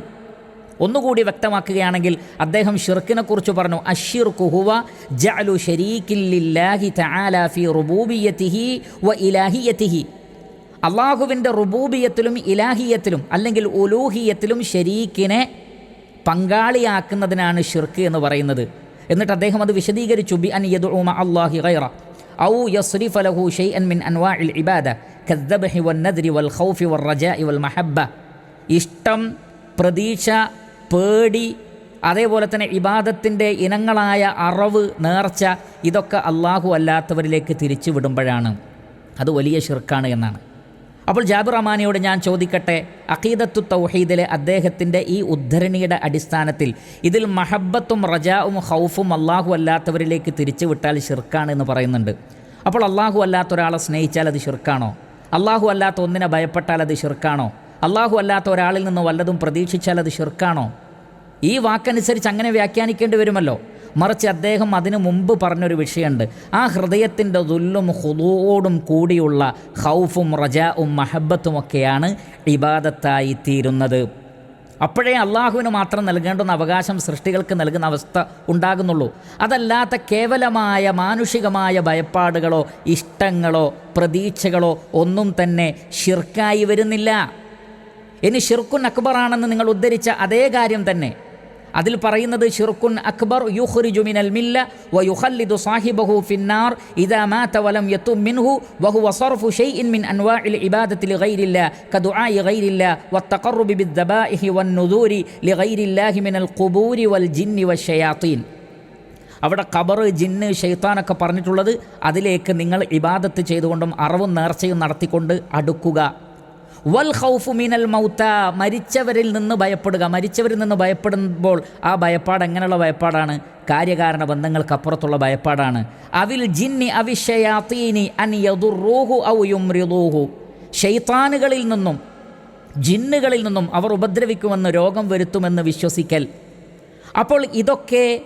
ഒന്നുകൂടി വ്യക്തമാക്കുകയാണെങ്കിൽ അദ്ദേഹം ഷിർക്കിനെ കുറിച്ച് പറഞ്ഞു അഷിർ കുഹുവ ജഅലു ഷരീക്കില്ലാഹി റുബൂബിയതിഹി വ ഇലാഹിയത്തിഹി. അള്ളാഹുവിന്റെ റുബൂബിയത്തിലും ഇലാഹിയത്തിലും അല്ലെങ്കിൽ ഉലൂഹിയത്തിലും ഷരീക്കിനെ പങ്കാളിയാക്കുന്നതിനാണ് ഷിർക്ക് എന്ന് പറയുന്നത്. എന്നിട്ട് അദ്ദേഹം അത് വിശദീകരിച്ചു ബി അൻ യദുഉമ അള്ളാഹി ഗൈറ. ഔ യസ്രിഫ ലഹു ഷൈഅൻ മിൻ അൻവാഇൽ ഇബാദ കദ്ദബഹി വന്നദ്രി വൽ ഖൗഫി വൽ റജാഇ വൽ മഹബ്ബ. ഇഷ്ടം പ്രതീക്ഷ പേടി അതേപോലെ തന്നെ ഇബാദത്തിന്റെ ഇനങ്ങളായ അറവ് നേർച്ച ഇതൊക്കെ അള്ളാഹു അല്ലാത്തവരിലേക്ക് തിരിച്ചു വിടുമ്പോഴാണ്. അത് വലിയ ഷിർക്കാണ് എന്നാണ്. അപ്പോൾ ജാബിർ റഹ്മാനിയോട് ഞാൻ ചോദിക്കട്ടെ അഖീദത്തു തൗഹീദിലെ അദ്ദേഹത്തിന്റെ ഈ ഉദ്ധരണിയുടെ അടിസ്ഥാനത്തിൽ ഇതിൽ മഹബത്തും റജാവും ഹൗഫും അള്ളാഹു അല്ലാത്തവരിലേക്ക് തിരിച്ചു വിട്ടാൽ ഷിർക്കാണ് എന്ന് പറയുന്നുണ്ട്. അപ്പോൾ അള്ളാഹു അല്ലാത്ത ഒരാളെ സ്നേഹിച്ചാൽ അത് ഷിർക്കാണോ അള്ളാഹു അല്ലാത്ത ഒന്നിനെ ഭയപ്പെട്ടാൽ അത് ഷിർക്കാണോ അള്ളാഹു അല്ലാത്ത ഒരാളിൽ നിന്ന് വല്ലതും പ്രതീക്ഷിച്ചാൽ അത് ഷിർക്കാണോ ഈ വാക്കനുസരിച്ച് അങ്ങനെ വ്യാഖ്യാനിക്കേണ്ടി വരുമല്ലോ. മറിച്ച് അദ്ദേഹം അതിനു മുമ്പ് പറഞ്ഞൊരു വിഷയമുണ്ട്. ആ ഹൃദയത്തിന്റെ ദുല്ലും ഹുദൂടും കൂടിയുള്ള ഹൗഫും റജാവും മഹബത്തുമൊക്കെയാണ് ഇബാദത്തായി തീരുന്നത്. അപ്പോഴേ അള്ളാഹുവിന് മാത്രം നൽകേണ്ടുന്ന അവകാശം സൃഷ്ടികൾക്ക് നൽകുന്ന അവസ്ഥ ഉണ്ടാകുന്നുള്ളൂ. അതല്ലാത്ത കേവലമായ മാനുഷികമായ ഭയപ്പാടുകളോ ഇഷ്ടങ്ങളോ പ്രതീക്ഷകളോ ഒന്നും തന്നെ ഷിർക്കായി വരുന്നില്ല. ഇനി ഷിർക്കുൻ അക്ബറാണെന്ന് നിങ്ങൾ ഉദ്ധരിച്ച അതേ കാര്യം തന്നെ. അതിൽ പറയുന്നത് ഷിർക്കുൻ അക്ബർ യുഖ്രിജു മിനൽ മില്ല വ യുഖല്ലിദു സാഹിബഹു ഫിന്നാർ ഇദാ മാത വലം യതും മിൻഹു വഹുവ സർഫു ഷൈഇൻ മിൻ അൻവാഇൽ ഇബാദത്തി ലിഗൈരില്ല കദുആഇ ഗൈരില്ല വത്തഖറുബി ബിദ്ദബാഇഹി വന്നുദൂരി ലിഗൈരില്ലാഹി മിനൽ ഖുബൂരി വൽ ജിന്നി വശയാത്തീൻ അവിടെ ഖബർ ജിന്ന് ഷെയ്ത്താനൊക്കെ പറഞ്ഞിട്ടുള്ളത് അതിലേക്ക് നിങ്ങൾ ഇബാദത്ത് ചെയ്തുകൊണ്ടും അറവും നേർച്ചയും നടത്തിക്കൊണ്ട് അടുക്കുക. വൽ ഖൗഫു മിനൽ മൗത്ത. മരിച്ചവരിൽ നിന്ന് ഭയപ്പെടുക. മരിച്ചവരിൽ നിന്ന് ഭയപ്പെടുമ്പോൾ ആ ഭയപ്പാട് എങ്ങനെയുള്ള ഭയപ്പാടാണ്? കാര്യകാരണ ബന്ധങ്ങൾക്കപ്പുറത്തുള്ള ഭയപ്പാടാണ്. അവിൽ ജിന്നി അവിഷയാത്തീനി അൻ യദുറൂഹു ഔ യുംറിദൂഹു. ഷെയ്ത്താനുകളിൽ നിന്നും ജിന്നുകളിൽ നിന്നും അവർ ഉപദ്രവിക്കുമെന്ന് രോഗം വരുത്തുമെന്ന് വിശ്വസിക്കൽ. അപ്പോൾ ഇതൊക്കെ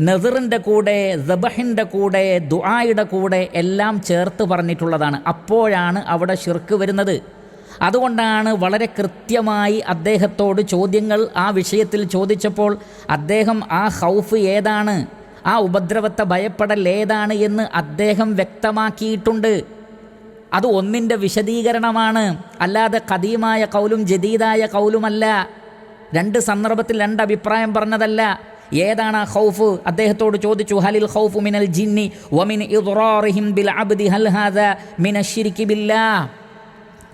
നെതിറിന്റെ കൂടെ ദബഹിന്റെ കൂടെ ദുആയുടെ കൂടെ എല്ലാം ചേർത്ത് പറഞ്ഞിട്ടുള്ളതാണ്. അപ്പോഴാണ് അവിടെ ഷിർക്ക് വരുന്നത്. അതുകൊണ്ടാണ് വളരെ കൃത്യമായി അദ്ദേഹത്തോട് ചോദ്യങ്ങൾ ആ വിഷയത്തിൽ ചോദിച്ചപ്പോൾ അദ്ദേഹം ആ ഹൗഫ് ഏതാണ്? ആ ഉപദ്രവത്തെ ഭയപ്പെടൽ ഏതാണ് എന്ന് അദ്ദേഹം വ്യക്തമാക്കിയിട്ടുണ്ട്. അത് ഒന്നിന്റെ വിശദീകരണമാണ്. അല്ലാതെ കദീമായ കൗലും ജദീദായ കൗലുമല്ല. രണ്ട് സന്ദർഭത്തിൽ രണ്ട് അഭിപ്രായം പറഞ്ഞതല്ല. ഏതാണ് ആ ഖൗഫ് അദ്ദേഹത്തോട് ചോദിച്ചു ഹലിൽ ഖൗഫു മിനൽ ജിന്നി വമിൻ ഇദ്റാറിഹിം ബിൽ അബ്ദി ഹൽ ഹാദ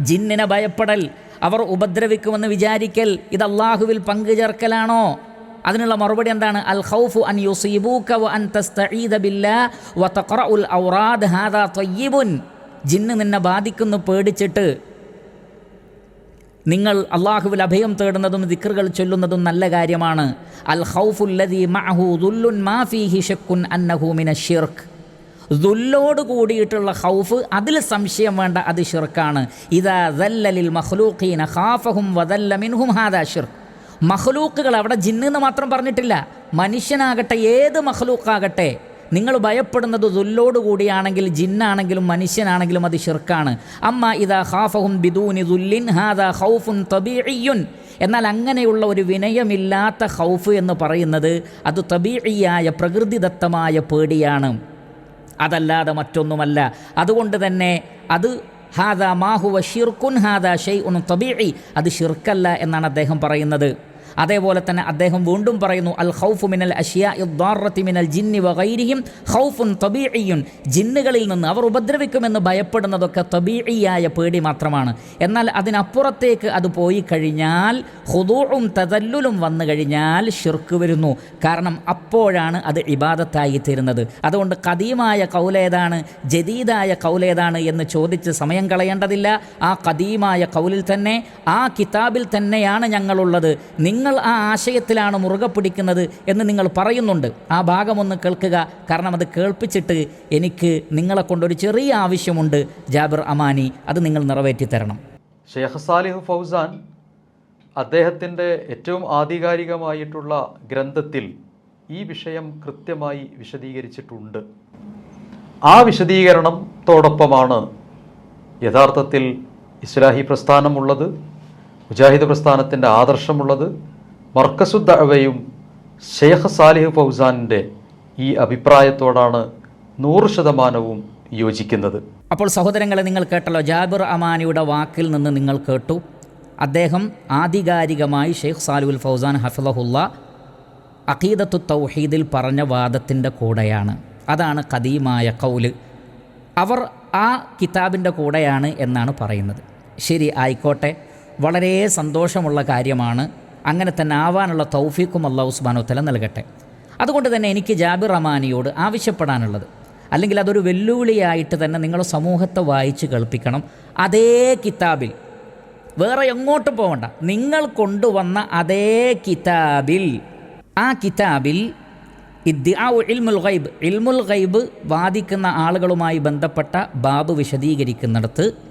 ജിന്നിനെ ഭയപ്പെടൽ. അവർ ഉപദ്രവിക്കുമെന്ന് വിചാരിക്കൽ. ഇത് അള്ളാഹുവിൽ പങ്കുചേർക്കലാണോ? അതിനുള്ള മറുപടി എന്താണ്? അൽ ഖൗഫു അൻ യുസീബൂക വ അൻ തസ്തഈദ ബില്ലാ വ തഖറഉൽ ഔറാദ് ഹാദാ തയ്യിബുൻ. ജിന്ന് നിന്നെ ബാധിക്കുന്നു പേടിച്ചിട്ട്. നിങ്ങൾ അള്ളാഹുവിൽ അഭയം തേടുന്നതും ദിക്കറുകൾ ചൊല്ലുന്നതും നല്ല കാര്യമാണ്. അൽ ഹൗഫുല്ലദീ മഅഹു ദുല്ലുൻ മാ ഫീഹി ശക്കുൻ അന്നഹു മിന ഷിർക്ക് ദുല്ലോട് കൂടിയിട്ടുള്ള ഹൗഫ് അതിൽ സംശയം വേണ്ട അത് ഷിർക്കാണ് ഇതാ ദല്ലലിൽ മഹ്ലൂഖീന ഖാഫഹും വദല്ല മിൻഹും ഹാദാ ഷിർക്ക് മഹ്ലൂക്കുകൾ അവിടെ ജിന്നെന്ന് മാത്രം പറഞ്ഞിട്ടില്ല. മനുഷ്യനാകട്ടെ ഏത് മഹ്ലൂക്കാകട്ടെ നിങ്ങൾ ഭയപ്പെടുന്നത് ദുല്ലോട് കൂടിയാണെങ്കിൽ ജിന്നാണെങ്കിലും മനുഷ്യനാണെങ്കിലും അത് ഷിർക്കാണ് അമ്മ ഇതാ ഹാഫഹും ബിദൂനി ദുല്ലിൻ ഹാദാ ഹൗഫുൻ തബീഇയ്യുൻ. എന്നാൽ അങ്ങനെയുള്ള ഒരു വിനയമില്ലാത്ത ഹൗഫ് എന്ന് പറയുന്നത് അത് തബീഇയായ പ്രകൃതിദത്തമായ പേടിയാണ്. അതല്ലാതെ മറ്റൊന്നുമല്ല. അതുകൊണ്ട് തന്നെ അത് ഹാദ മാഹുവ ഷിർക്കുൻ ഹാദ ഷെയ് ഉൻ തബീഇ. അത് ഷിർക്കല്ല എന്നാണ് അദ്ദേഹം പറയുന്നത്. അതേപോലെ തന്നെ അദ്ദേഹം വീണ്ടും പറയുന്നു അൽ ഖൗഫു മിനൽ അഷിയ ഇദ്ദാറത്തി മിനൽ ജിന്നി വകൈരിയും ഹൗഫുൻ തബീഇയുൻ. ജിന്നുകളിൽ നിന്ന് അവർ ഉപദ്രവിക്കുമെന്ന് ഭയപ്പെടുന്നതൊക്കെ തബീഇയായ പേടി മാത്രമാണ്. എന്നാൽ അതിനപ്പുറത്തേക്ക് അത് പോയി കഴിഞ്ഞാൽ ഹുദൂഉം തദല്ലുലും വന്നു കഴിഞ്ഞാൽ ഷിർക്ക് വരുന്നു. കാരണം അപ്പോഴാണ് അത് ഇബാദത്തായി തീരുന്നത്. അതുകൊണ്ട് കദീമായ കൗലേതാണ് ജദീദായ കൗലേതാണ് എന്ന് ചോദിച്ച് സമയം കളയേണ്ടതില്ല. ആ കദീമായ കൗലിൽ തന്നെ ആ കിതാബിൽ തന്നെയാണ് ഞങ്ങളുള്ളത്. നിങ്ങൾ ആ ആശയത്തിലാണ് മുറുകെ പിടിക്കുന്നത് എന്ന് നിങ്ങൾ പറയുന്നുണ്ട്. ആ ഭാഗമൊന്ന് കേൾക്കുക. കാരണം അത് കേൾപ്പിച്ചിട്ട് എനിക്ക് നിങ്ങളെ കൊണ്ടൊരു ചെറിയ ആവശ്യമുണ്ട് ജാബിർ അമാനി. അത് നിങ്ങൾ നിറവേറ്റി തരണം ഷെയ്ഖ് സാലിഹ് ഫൗസാൻ അദ്ദേഹത്തിന്റെ ഏറ്റവും ആധികാരികമായിട്ടുള്ള ഗ്രന്ഥത്തിൽ ഈ വിഷയം കൃത്യമായി വിശദീകരിച്ചിട്ടുണ്ട്. ആ വിശദീകരണത്തോടൊപ്പമാണ് യഥാർത്ഥത്തിൽ ഇസ്ലാഹി പ്രസ്ഥാനമുള്ളത് മുജാഹിദ് പ്രസ്ഥാനത്തിന്റെ ആദർശമുള്ളത് മർക്കസുദ്ദവയും ഷെയ്ഖ് സാലിഹ് ഫൗസാനിന്റെ ഈ അഭിപ്രായത്തോടാണ് നൂറ് ശതമാനവും യോജിക്കുന്നത്. അപ്പോൾ സഹോദരങ്ങളെ നിങ്ങൾ കേട്ടല്ലോ ജാബിർ അമാനിയുടെ വാക്കിൽ നിന്ന് നിങ്ങൾ കേട്ടു. അദ്ദേഹം ആധികാരികമായി ഷെയ്ഖ് സാലുൽ ഫൗസാൻ ഹഫിളഹുല്ല അഖീദത്തു തൗഹീദിൽ പറഞ്ഞ വാദത്തിന്റെ കൂടെയാണ്. അതാണ് കദീമായ കൗൽ അവർ ആ കിതാബിന്റെ കൂടെയാണ് എന്നാണ് പറയുന്നത്. ശരി ആയിക്കോട്ടെ. വളരെ സന്തോഷമുള്ള കാര്യമാണ് അങ്ങനെ തന്നെ ആവാനുള്ള തൗഫീഖും അള്ളാഹു സുബാനുത്തല നൽകട്ടെ. അതുകൊണ്ട് തന്നെ എനിക്ക് ജാബിർ റഹ്മാനിയോട് ആവശ്യപ്പെടാനുള്ളത്. അല്ലെങ്കിൽ അതൊരു വെല്ലുവിളിയായിട്ട് തന്നെ നിങ്ങൾ സമൂഹത്തെ വായിച്ച് കേൾപ്പിക്കണം. അതേ കിതാബിൽ. വേറെ എങ്ങോട്ടും പോകണ്ട നിങ്ങൾ കൊണ്ടുവന്ന അതേ കിതാബിൽ. ആ കിതാബിൽ ഇൽമുൽ ഗൈബ്. ഇൽമുൽ ഗൈബ് വാദിക്കുന്ന ആളുകളുമായി ബന്ധപ്പെട്ട ബാബ് വിശദീകരിക്കുന്നിടത്ത്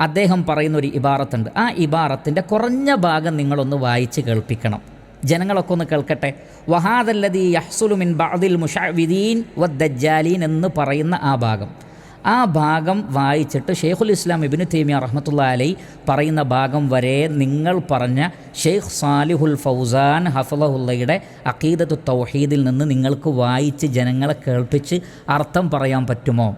അദ്ദേഹം പറയുന്ന ഒരു ഇബാറത്തുണ്ട്. ആ ഇബാറത്തിന്റെ കുറഞ്ഞ ഭാഗം നിങ്ങളൊന്ന് വായിച്ച് കേൾപ്പിക്കണം. ജനങ്ങളൊക്കെ ഒന്ന് കേൾക്കട്ടെ. വഹാദല്ലതി യഹ്സുലുമിൻ ബാദിൽ മുഷാവിദീൻ വദ്ദജാലീൻ എന്ന് പറയുന്ന ആ ഭാഗം. ആ ഭാഗം വായിച്ചിട്ട് ഷെയ്ഖുൽ ഇസ്ലാം ഇബിന് തേമിയ റഹ്മത്തുള്ള അലൈ പറയുന്ന ഭാഗം വരെ നിങ്ങൾ പറഞ്ഞ ഷെയ്ഖ് സാലിഹുൽ ഫൗസാൻ ഹഫലഹുല്ലയുടെ അക്കീദത്ത് തൗഹീദിൽ നിന്ന് നിങ്ങൾക്ക് വായിച്ച് ജനങ്ങളെ കേൾപ്പിച്ച് അർത്ഥം പറയാൻ പറ്റുമോ?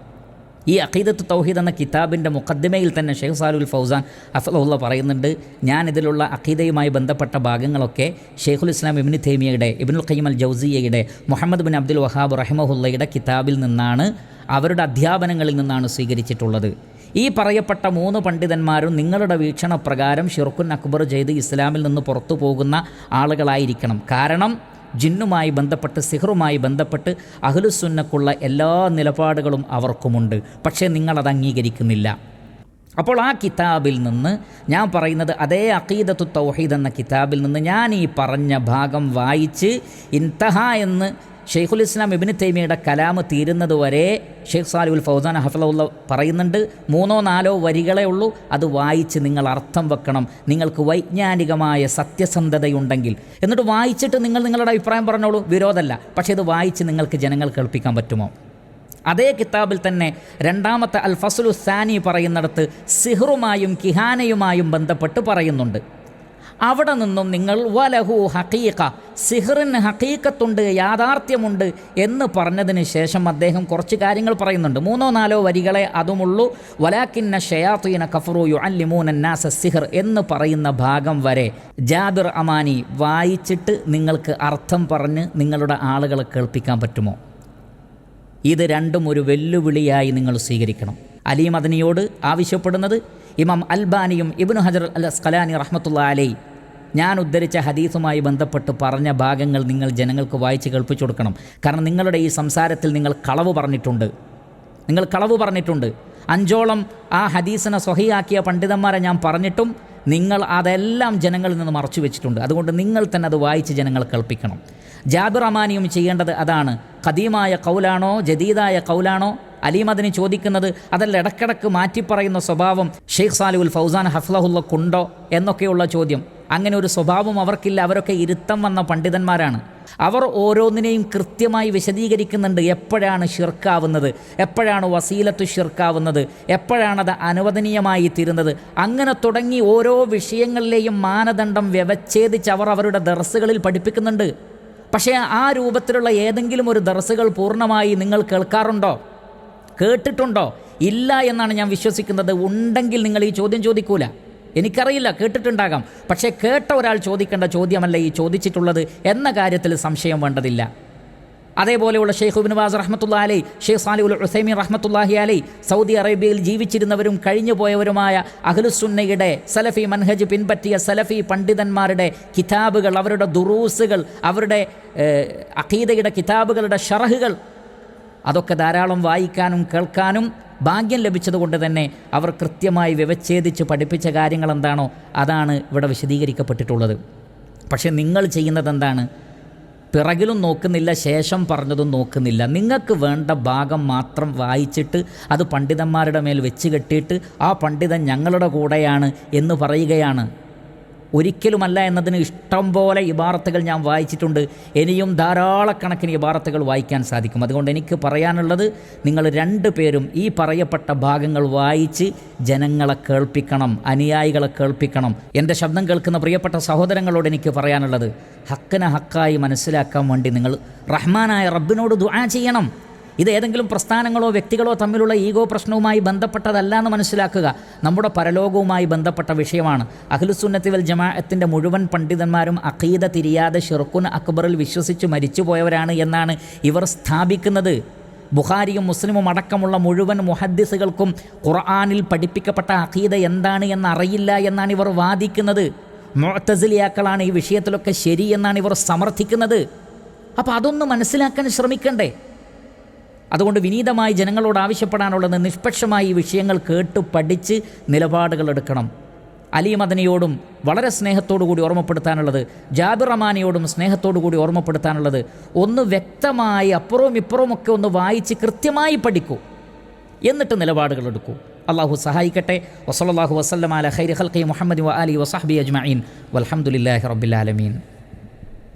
ഈ അഖീദത്ത് തൗഹീദ് എന്ന കിതാബിന്റെ മുഖദ്മയിൽ തന്നെ ഷെയ്ഖ് സാലുൽ ഫൗസാൻ അഫ്ലുള്ള പറയുന്നുണ്ട് ഞാൻ ഇതിലുള്ള അഖീദയുമായി ബന്ധപ്പെട്ട ഭാഗങ്ങളൊക്കെ ഷെയ്ഖുൽ ഇസ്ലാം ഇബിന് തേമിയയുടെ ഇബിനുൽ ഖയ്യം അൽ ജൗസിയയുടെ മുഹമ്മദ് ബിൻ അബ്ദുൽ വഹാബ് റഹിമഹുല്ലയുടെ കിതാബിൽ നിന്നാണ് അവരുടെ അധ്യാപനങ്ങളിൽ നിന്നാണ് സ്വീകരിച്ചിട്ടുള്ളത്. ഈ പറയപ്പെട്ട മൂന്ന് പണ്ഡിതന്മാരും നിങ്ങളുടെ വീക്ഷണപ്രകാരം ഷിർക്കുൻ അക്ബർ ചെയ്ത് ഇസ്ലാമിൽ നിന്ന് പുറത്തു പോകുന്ന ആളുകളായിരിക്കണം. കാരണം ജിന്നുമായി ബന്ധപ്പെട്ട് സിഹറുമായി ബന്ധപ്പെട്ട് അഹ്ലുസുന്നക്കുള്ള എല്ലാ നിലപാടുകളും അവർക്കുമുണ്ട്. പക്ഷേ നിങ്ങളത് അംഗീകരിക്കുന്നില്ല. അപ്പോൾ ആ കിതാബിൽ നിന്ന് ഞാൻ പറയുന്നത് അതേ അക്കീദത്തു തൗഹീദ് എന്ന കിതാബിൽ നിന്ന് ഞാൻ ഈ പറഞ്ഞ ഭാഗം വായിച്ച് ഇൻതഹ എന്ന് ഷെയ്ഖുൽ ഇസ്ലാം ഇബിന് തൈമിയുടെ കലാമ് തീരുന്നത് വരെ ഷെയ്ഖ് സാലിബുൽ ഫൗസാൻ ഹഫലുള്ള പറയുന്നുണ്ട് മൂന്നോ നാലോ വരികളേ ഉള്ളൂ. അത് വായിച്ച് നിങ്ങൾ അർത്ഥം വെക്കണം. നിങ്ങൾക്ക് വൈജ്ഞാനികമായ സത്യസന്ധതയുണ്ടെങ്കിൽ. എന്നിട്ട് വായിച്ചിട്ട് നിങ്ങൾ നിങ്ങളുടെ അഭിപ്രായം പറഞ്ഞോളൂ. വിരോധമല്ല. പക്ഷേ ഇത് വായിച്ച് നിങ്ങൾക്ക് ജനങ്ങൾ കേൾപ്പിക്കാൻ പറ്റുമോ? അതേ കിതാബിൽ തന്നെ രണ്ടാമത്തെ അൽ ഫസുലു സാനി പറയുന്നിടത്ത് സിഹറുമായും കിഹാനയുമായും ബന്ധപ്പെട്ട് പറയുന്നുണ്ട്. അവിടെ നിന്നും നിങ്ങൾ വലഹു ഹക്കീക്ക സിഹറിന് ഹക്കീക്കത്തുണ്ട് യാഥാർത്ഥ്യമുണ്ട് എന്ന് പറഞ്ഞതിന് ശേഷം അദ്ദേഹം കുറച്ച് കാര്യങ്ങൾ പറയുന്നുണ്ട്. മൂന്നോ നാലോ വരികളെ അതുമുള്ളൂ. വലാക്കിന്ന ഷയാത്തുന കഫറു യു അല്ലിമൂനാസ സിഹർ എന്ന് പറയുന്ന ഭാഗം വരെ ജാബിർ അമാനി വായിച്ചിട്ട് നിങ്ങൾക്ക് അർത്ഥം പറഞ്ഞ് നിങ്ങളുടെ ആളുകളെ കേൾപ്പിക്കാൻ പറ്റുമോ? ഇത് രണ്ടും ഒരു വെല്ലുവിളിയായി നിങ്ങൾ സ്വീകരിക്കണം. അലി മദനിയോട് ആവശ്യപ്പെടുന്നത് ഇമാം അൽബാനിയും ഇബ്നു ഹജർ അൽ അസ്കലാനി റഹ്മത്തുള്ള അലൈ. ഞാൻ ഉദ്ധരിച്ച ഹദീസുമായി ബന്ധപ്പെട്ട് പറഞ്ഞ ഭാഗങ്ങൾ നിങ്ങൾ ജനങ്ങൾക്ക് വായിച്ച് കേൾപ്പിച്ചു കൊടുക്കണം. കാരണം നിങ്ങളുടെ ഈ സംസാരത്തിൽ നിങ്ങൾ കളവ് പറഞ്ഞിട്ടുണ്ട്. നിങ്ങൾ കളവ് പറഞ്ഞിട്ടുണ്ട്. അഞ്ചോളം ആ ഹദീസിനെ സ്വഹിയാക്കിയ പണ്ഡിതന്മാരെ ഞാൻ പറഞ്ഞിട്ടും നിങ്ങൾ അതെല്ലാം ജനങ്ങളിൽ നിന്ന് മറച്ചു വെച്ചിട്ടുണ്ട്. അതുകൊണ്ട് നിങ്ങൾ തന്നെ അത് വായിച്ച് ജനങ്ങളെ കേൾപ്പിക്കണം. ജാബിർ അമാനിയും ചെയ്യേണ്ടത് അതാണ്. കദീമായ കൗലാണോ ജദീദായ കൗലാണോ അലീമദിന് ചോദിക്കുന്നത് അതല്ല ഇടക്കിടക്ക് മാറ്റിപ്പറയുന്ന സ്വഭാവം ഷെയ്ഖ് സാലുൽ ഫൗസാൻ ഹഫ്ലഹുല്ലക്കുണ്ടോ എന്നൊക്കെയുള്ള ചോദ്യം. അങ്ങനെ ഒരു സ്വഭാവം അവർക്കില്ല അവരൊക്കെ ഇരുത്തം വന്ന പണ്ഡിതന്മാരാണ്. അവർ ഓരോന്നിനെയും കൃത്യമായി വിശദീകരിക്കുന്നുണ്ട് എപ്പോഴാണ് ഷിർക്കാവുന്നത് എപ്പോഴാണ് വസീലത്ത് ഷിർക്കാവുന്നത് എപ്പോഴാണത് അനുവദനീയമായി തീരുന്നത്. അങ്ങനെ തുടങ്ങി ഓരോ വിഷയങ്ങളിലെയും മാനദണ്ഡം വ്യവച്ഛേദിച്ച് അവർ അവരുടെ ദർസുകളിൽ പഠിപ്പിക്കുന്നുണ്ട്. പക്ഷേ ആ രൂപത്തിലുള്ള ഏതെങ്കിലും ഒരു ദർസുകൾ പൂർണമായി നിങ്ങൾ കേൾക്കാറുണ്ടോ? കേട്ടിട്ടുണ്ടോ? ഇല്ല എന്നാണ് ഞാൻ വിശ്വസിക്കുന്നത്. ഉണ്ടെങ്കിൽ നിങ്ങൾ ഈ ചോദ്യം ചോദിക്കൂല. എനിക്കറിയില്ല കേട്ടിട്ടുണ്ടാകാം. പക്ഷേ കേട്ട ഒരാൾ ചോദിക്കേണ്ട ചോദ്യമല്ല ഈ ചോദിച്ചിട്ടുള്ളത് എന്ന കാര്യത്തിൽ സംശയം വേണ്ടതില്ല. അതേപോലെയുള്ള ഷെയ്ഖ് ഉബിൻവാസ് റഹ്മത്തുള്ള അലൈ ഷെയ്ഖ് സാലിഉൽ ഉസൈമീൻ റഹ്മത്തുല്ലാഹി അലൈ സൗദി അറേബ്യയിൽ ജീവിച്ചിരുന്നവരും കഴിഞ്ഞുപോയവരുമായ പോയവരുമായ അഖിലുസുന്നയുടെ സലഫി മൻഹജ് പിൻപറ്റിയ സലഫി പണ്ഡിതന്മാരുടെ കിതാബുകൾ അവരുടെ ദുറൂസുകൾ അവരുടെ അഖീദയുടെ കിതാബുകളുടെ ഷറഹുകൾ അതൊക്കെ ധാരാളം വായിക്കാനും കേൾക്കാനും ഭാഗ്യം ലഭിച്ചതുകൊണ്ട് തന്നെ അവർ കൃത്യമായി വ്യവച്ഛേദിച്ച് പഠിപ്പിച്ച കാര്യങ്ങൾ എന്താണോ അതാണ് ഇവിടെ വിശദീകരിക്കപ്പെട്ടിട്ടുള്ളത്. പക്ഷേ നിങ്ങൾ ചെയ്യുന്നത് എന്താണ് പിറകിലും നോക്കുന്നില്ല ശേഷം പറഞ്ഞതും നോക്കുന്നില്ല. നിങ്ങൾക്ക് വേണ്ട ഭാഗം മാത്രം വായിച്ചിട്ട് അത് പണ്ഡിതന്മാരുടെ മേൽ വെച്ച് കെട്ടിയിട്ട് ആ പണ്ഡിതൻ ഞങ്ങളുടെ കൂടെയാണ് എന്ന് പറയുകയാണ്. ഒരിക്കലുമല്ല എന്നതിന് ഇഷ്ടം പോലെ ഇബാറത്തുകൾ ഞാൻ വായിച്ചിട്ടുണ്ട്. ഇനിയും ധാരാളക്കണക്കിന് ഇബാറത്തുകൾ വായിക്കാൻ സാധിക്കും. അതുകൊണ്ട് എനിക്ക് പറയാനുള്ളത് നിങ്ങൾ രണ്ടു പേരും ഈ പറയപ്പെട്ട ഭാഗങ്ങൾ വായിച്ച് ജനങ്ങളെ കേൾപ്പിക്കണം അനുയായികളെ കേൾപ്പിക്കണം. എന്റെ ശബ്ദം കേൾക്കുന്ന പ്രിയപ്പെട്ട സഹോദരങ്ങളോട് എനിക്ക് പറയാനുള്ളത് ഹക്കിനെ ഹക്കായി മനസ്സിലാക്കാൻ വേണ്ടി നിങ്ങൾ റഹ്മാനായ റബ്ബിനോട് ദുആ ചെയ്യണം. ഇത് ഏതെങ്കിലും പ്രസ്ഥാനങ്ങളോ വ്യക്തികളോ തമ്മിലുള്ള ഈഗോ പ്രശ്നവുമായി ബന്ധപ്പെട്ടതല്ല എന്ന് മനസ്സിലാക്കുക. നമ്മുടെ പരലോകവുമായി ബന്ധപ്പെട്ട വിഷയമാണ്. അഖിലുസുന്നത്തി വൽ ജമാഅത്തിന്റെ മുഴുവൻ പണ്ഡിതന്മാരും അഖീദ തിരിയാതെ ഷിർക്കുൻ അക്ബറിൽ വിശ്വസിച്ച് മരിച്ചുപോയവരാണ് എന്നാണ് ഇവർ സ്ഥാപിക്കുന്നത്. ബുഖാരിയും മുസ്ലിമും അടക്കമുള്ള മുഴുവൻ മുഹദ്ദിസുകൾക്കും ഖുർആാനിൽ പഠിപ്പിക്കപ്പെട്ട അഖീദ എന്താണ് എന്നറിയില്ല എന്നാണ് ഇവർ വാദിക്കുന്നത്. മുഅത്തസിലിയാക്കളാണ് ഈ വിഷയത്തിലൊക്കെ ശരി എന്നാണ് ഇവർ സമർത്ഥിക്കുന്നത്. അപ്പോൾ അതൊന്ന് മനസ്സിലാക്കാൻ ശ്രമിക്കണ്ടേ? അതുകൊണ്ട് വിനീതമായി ജനങ്ങളോട് ആവശ്യപ്പെടാനുള്ളത് നിഷ്പക്ഷമായി ഈ വിഷയങ്ങൾ കേട്ട് പഠിച്ച് നിലപാടുകൾ എടുക്കണം. അലി മദനിയോടും വളരെ സ്നേഹത്തോടു കൂടി ഓർമ്മപ്പെടുത്താനുള്ളത് ജാബിർ റഹ്മാനിയോടും സ്നേഹത്തോടു കൂടി ഓർമ്മപ്പെടുത്താനുള്ളത് ഒന്ന് വ്യക്തമായി അപ്പുറവും ഇപ്പുറവും ഒക്കെ ഒന്ന് വായിച്ച് കൃത്യമായി പഠിക്കൂ. എന്നിട്ട് നിലപാടുകൾ എടുക്കൂ. അള്ളാഹു സഹായിക്കട്ടെ. വസലാഹു വസ്ലം അല ഹൽക്കൈ ഖൽഖി മുഹമ്മദ് അലി വസാഹബി അജ്മീൻ വലഹമുല്ലാഹി റബ്ബിലാലമീൻ